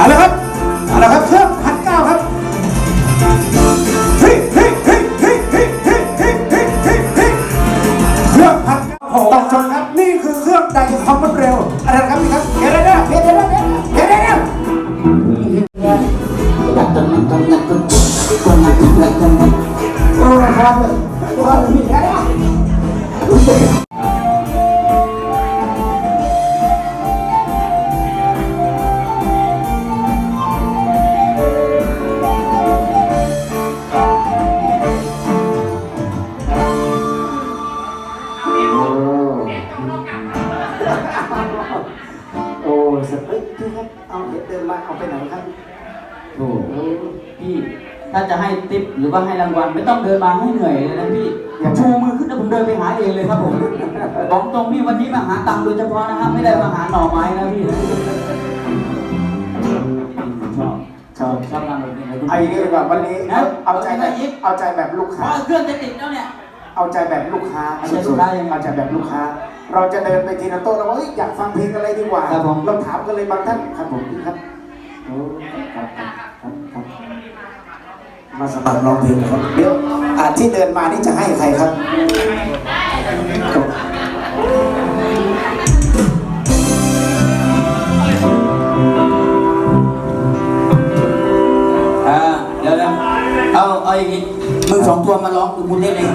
เอาละครับ โอ้โหพี่ถ้าจะให้ติปหรือว่าให้รางวัลไม่ต้องเดินมาให้เหนื่อยเลยนะพี่ชูมือขึ้นแล้วผมเดินไปหาเองเลยครับผมบอกตรงพี่วันนี้มาหาตังค์โดยเฉพาะนะครับไม่ได้มาหาหน่อไม้นะพี่ชอบชอบชอบงานแบบนี้เลยไอ้นี่ดีกว่าวันนี้นะเอาใจแบบเอาใจแบบลูกเพค้าราะเครื่องจะติดแล้วเนี่ยเอาใจแบบลูกค้าเอาใจลูกค้ายังไงเอาใจแบบลูกค้า เราจะเดินไปทีละโต๊ะแล้วว่าเอ้ยอยากฟังเพลงอะไรดีกว่าครับผมเราถามกันเลยบางท่านครับผมพี่ครับ โอ้ครับครับครับครับมาสมัครร้องเพลงครับเดี๋ยวอาที่เดินมานี่จะให้ใครครับอ่าเดี๋ยวนะเอาเอาอย่างงี้มือสองตัวมาร้องคือมุนเล่นเอง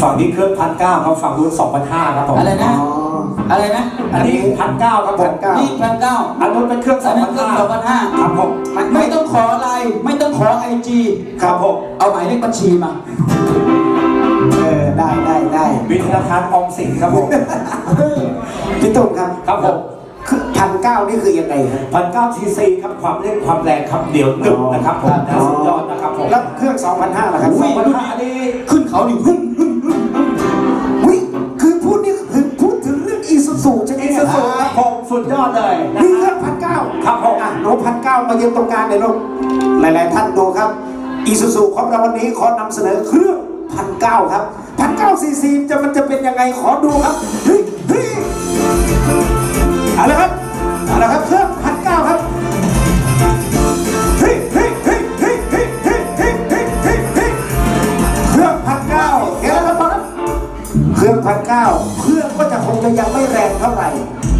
ฝั่งนี้เครื่องพันเก้าครับฝั่งนู้นสองพันห้าครับผมอะไรนะ อ๋ออะไรนะ อันนี้พันเก้าครับผม1,900 นี่พันเก้าอันนู้นเป็นเครื่องสอัอนงนั้พันนเครื่องห้าสองพันห้าครับผมไม่ต้องขออะไรไม่ต้องขอไอจีครับผมเอาหมายเลขบัญชีมา เออได้ได้ได้วิธนาคารออมสินครับผม พี่ตุ้มครับครับผมคือพันเก้านี่คือยังไงครับพันเก้าซีซีครับความเร่งความแรงครับเดี๋ยวหนึบนะครับผมนะสุดยอดนะครับผมแล้วเครื่อง 2,500ล่ะครับสองพันห้าอันนี้ขึ้นเขาดิพึ่ง อนเลยนี่เรื่องพันเก้าครับผมอะน้อพันเก้ามาเยี่ยมตรงกลางเลยลูกหลาย ๆ ท่านดูครับอีซูซูของเราวันนี้ขอนำเสนอเครื่องพันเก้าครับพันเก้าซีซีจะมันจะเป็นยังไงขอดูครับเฮ้ยเฮ้ยเอาละครับเอาละครับเครื่องพันเก้าครับเครื่องพันเก้าเครื่องก็จะคงจะยังไม่แรงเท่าไหร่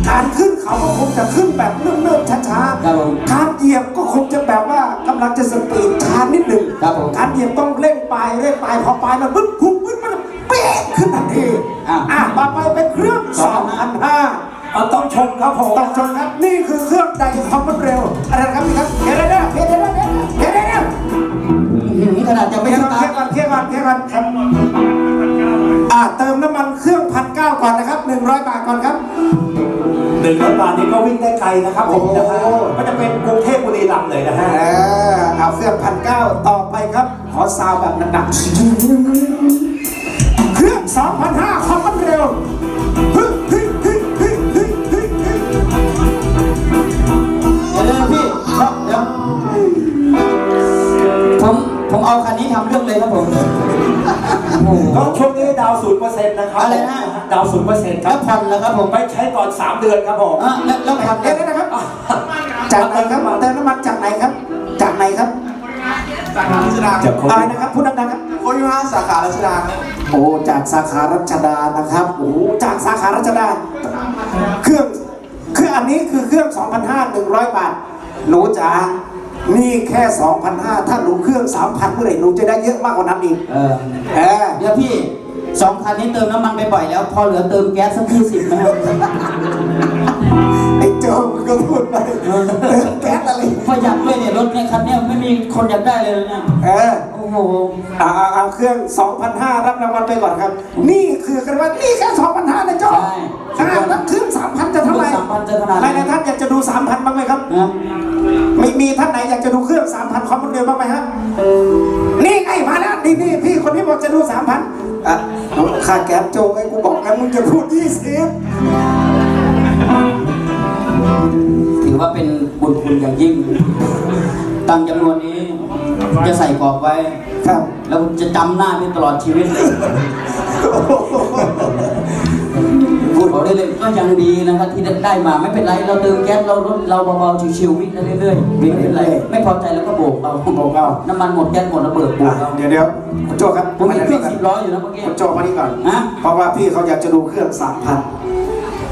การขึ้นเขาก็คงจะขึ้นแบบเนิ่มๆช้าครับผมๆการเหยียบก็คงจะแบบว่ากำลังจะสปีดช้านิดหนึ่งครับผม การเหยียบต้องเร่งไปเร่งไปพอไปแล้วปึ๊บพุ่งขึ้นมันเป๊ะขึ้นทันทีอะมาไปเป็นเครื่องสอ2,500 เอาต้องชมครับผมต้องชมครับนี่คือเครื่องใดความรวดเร็วอะไรนะครับพี่ครับเยแล้วเนะเดี๋ยวนะเดี๋ยวนะเดี๋ยวนะหืมขนาดจะไม่ต้องเทียบกันเทียบกันเทียบกันครับอ่าเติมน้ำมันเครื่องพันเก้าก่อนนะครับหนึ่งร้อยบาทก่อนครับ หนึ่งร้อยบาทนี้ก็วิ่งได้ไกลนะครับผมนะฮะโอ้ก็จะเป็นกรุงเทพบุรีรัมย์เลยนะฮะเออเอาเครื่องพันเก้าต่อไปครับ ขอซาวแบบหนักๆเครื่องสองพันห้าคอมมันเร็วฮึ่ย นย์เปอร์เซ็นต์นะครับอะไรนะ ดาวศูนย์เปอร์เซ็นต์คแล้รัวบผ่อนแล้วครับผมไปใช้ก่อน 3 เดือนครับผม อะแล้วแล้วผ่อนเดี๋ยวนี้นะครับ จากไหนครับเติมน้ำมันจากไหนครับ จากไหนครับสาขารัชดาจากโคอะไรวิดนะครับพูดดังๆครับ โควิดมาสาขารัชดาครับโอ้จากสาขารัชดานะครับโอ้จากสาขารัชดา เครื่องคืออันนี้คือเครื่อง 2,500 100 บาท หนูจ๋านี่แค่ 2,500 ถ้าหนูเครื่อง 3,000เมื่อไหร่หนูจะได้เยอะมากกว่านั้นอีก เออเออ เดี๋ยวพี่ สองคันนี้เติมน้ำมันไปบ่อยแล้ว พอเหลือเติมแก๊สสักยี่สิบไหมครับไอ้โจมนก็พูดไปเติมแก๊สอะไร ประหยัดด้วยเนี่ยรถเนี่ยคันเนี้ยไม่มีคนอยากได้เลยนะเออ โอ้โหเอาเอาเอาเครื่อง 2,500 รับรางวัลไปก่อนครับ นี่คือกันว่านี่แค่2,500นะโจ้ใช่อ่าแล้วเครื่อง3,000 จะเท่าไหร่สามพันจะขนาดหลายๆท่านอยากจะดู 3,000 บ้างไหมครับ นะไม่มีท่านไหนอยากจะดูเครื่อง เอาค่าแก๊สโจไอ้กูบอกแล้วมึงจะพูดถือว่าเป็นบุญคุณอย่างยิ่งตังค์จำนวนนี้ จะใส่กรอบไว้20ครับ แล้วจะจำหน้าพี่ตลอดชีวิตเลยพูดขอได้เล ยก็ยังยังดีนะครับที่ได้มาไม่เป็นไรเราเติมแก๊สเราลดเราเบาๆชิวๆวิ่งได้เรื่อยๆวิ่งไม่เป็นไรไม่พอใจแล้วก็โบกเอาโบกเอาน้ำมันหมดแก๊สหมดระเบิดโบกเอาเดี๋ยวเดี๋ยวคุณโจครับผมมีเครื่องมาสิบล้ออยู่นะเมื่อกี้คุณโจมานี่ก่อนฮะเพราะว่าพี่เขาอยากจะดูเครื่องสามพัน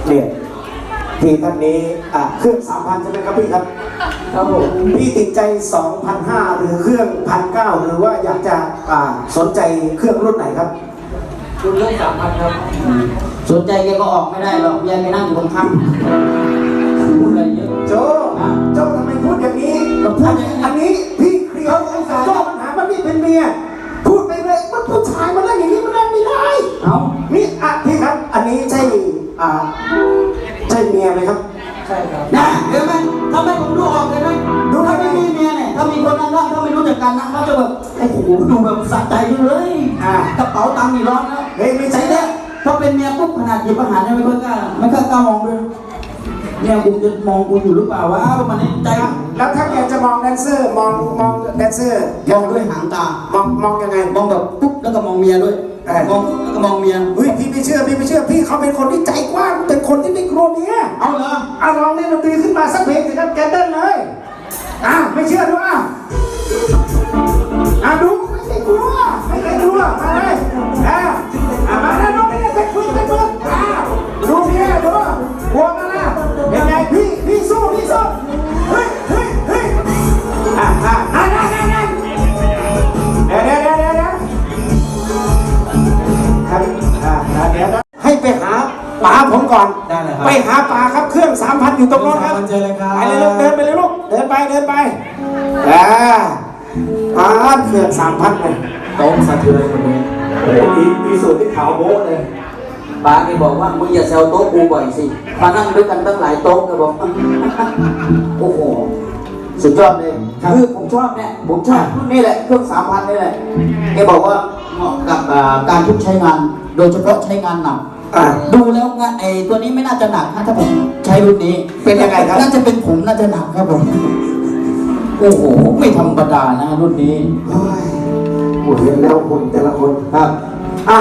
เนี่ยพี่ท่านนี้อะเครื่องสามพันใช่ไหมครับพี่ครับครับผมพี่ติดใจสองพันห้าหรือเครื่องพันเก้าหรือว่าอยากจะอ่าสนใจเครื่องรุ่นไหนครับ ดูเรื่องสามพันครับ สนใจแกก็ออกไม่ได้หรอกยายไปนั่งอยู่ตรงข้างพูดอะไรเยอะโจโจทำไมพูดอย่างนี้เราพูดอย่างนี้อันนี้พี่เคลียร์ให้โจมันหาว่านี่เป็นเมีย พูดไปเลยว่าผู้ชายมันเล่นอย่างนี้มันเล่นไม่ได้ เอานี่อะพี่ครับ อันนี้ใช่อ่าใช่เมียไหมครับนะเห็นไหมทำไมผมดูออกเลยไหมดูถ้าไม่มีเมียเนี่ยถ้ามีคนนั่งนั่งถ้าไม่รู้จักกันนะเขาจะแบบโอ้โหดูแบบสะใจเลยอ่ากระเป๋าตังค์นี่ร้อนนะ เฮ้ยไม่ใช่ใช่เนี่ยพอเป็นเมียปุ๊บขนาดหยิบอาหารยังไม่ค่อยกล้าไม่ค่อยกล้ามองเลยเมียกูจะมองกูอยู่หรือเปล่าวะประมาณนี้ใจ แล้วถ้าแกจะมองแดนเซอร์มองมองแดนเซอร์มองด้วยหางตา มองมองยังไง มองแบบปุ๊บแล้วก็มองเมียด้วยเออ มองปุ๊บแล้วก็มองเมียเฮ้ยพี่ไม่เชื่อพี่ไม่เชื่อพี่เขาเป็นคนที่ใจกว้างเป็นคนที่ไม่กลัวเมียเอาเหรออะลองเล่นดนตรีขึ้นมาสักเพลงสิครับแกเต้นเลยอะไม่เชื่อดูอะอะ หาป๋าครับเครื่องสามพันอยู่ตรงโน้นครับ เจอเลยครับไปเลยลูกเดินไปเลยลูกเดินไปเดินไปอ่าป๋าเครื่องสามพันเลยโต๊ะสะเทือนคนนี้โอ้โหมีมีสูตรที่ขาวโบ๊ะเลยป้าแกบอกว่ามึงอย่าแซวโต๊ะกูบ่อยสิมานั่งด้วยกันตั้งหลายโต๊ะแกบอกโอ้โหสุดยอดเลยคือผมชอบเนี่ยผมชอบรุ่นนี้แหละเครื่องสามพันนี่แหละแกบอกว่าเหมาะกับอ่าการทุกใช้งาน โดยเฉพาะใช้งานหนัก อ่า ดูแล้วงานไอ้ตัวนี้ไม่น่าจะหนักนะถ้าผมใช้รุ่นนี้เป็นยังไงครับ น่าจะเป็นผมน่าจะหนักครับผม โอ้โห ไม่ธรรมดานะรุ่นนี้ โอ้ยโอ้ยเห็นแล้วคนแต่ละคนครับ อะ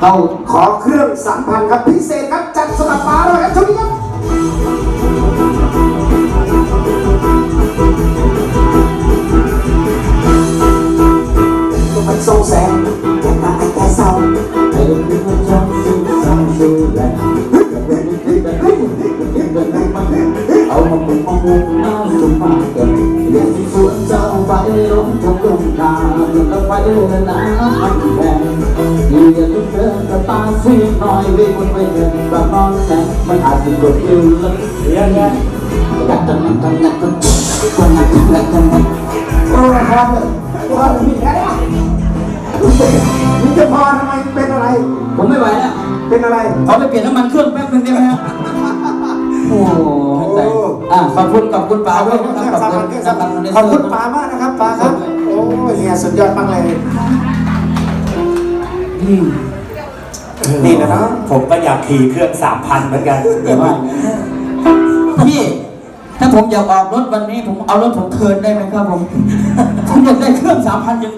เอาขอเครื่องสามพันครับพิเศษครับจัดสำหรับป๋าเลยครับช่วงนี้ครับ ที่สวนเจ้าไปลงทุกลงนาแล้วไปเลยน้ำมันแดงที่จะลุกเดินกับตาสีหน่อยวิ่งไปเดินแบบนอนแสงมันอาจจะกดอยู่ลึกเรียนไงอยากจะนั่งกันนั่งกันกันนั่งกันนั่งกันโอ้ยพอเลยพอเลยพี่แค่นี้มึงจะพอทำไมเป็นอะไร ผมไม่ไหวแล้วเป็นอะไรเขอไปเปลี่ยนน้ำมันเครื่องแป๊บนึงได้ไหมฮะโอ้ ให้ใจอะขอบคุณขอบคุณป๋าด้วยนะครับขอบคุณขอบคุณป๋ามากนะครับป๋าครับ โอ้ยเฮียสุดยอดมากเลยอืมนี่นะเนาะผมก็อยากขี่เครื่องสามพันเหมือนกันแต่ว่าพี่ถ้าผมอยากออกรถวันนี้ผมเอารถผมเทิร์นได้ไหมครับผมผมอยากได้เครื่องสามพันยัง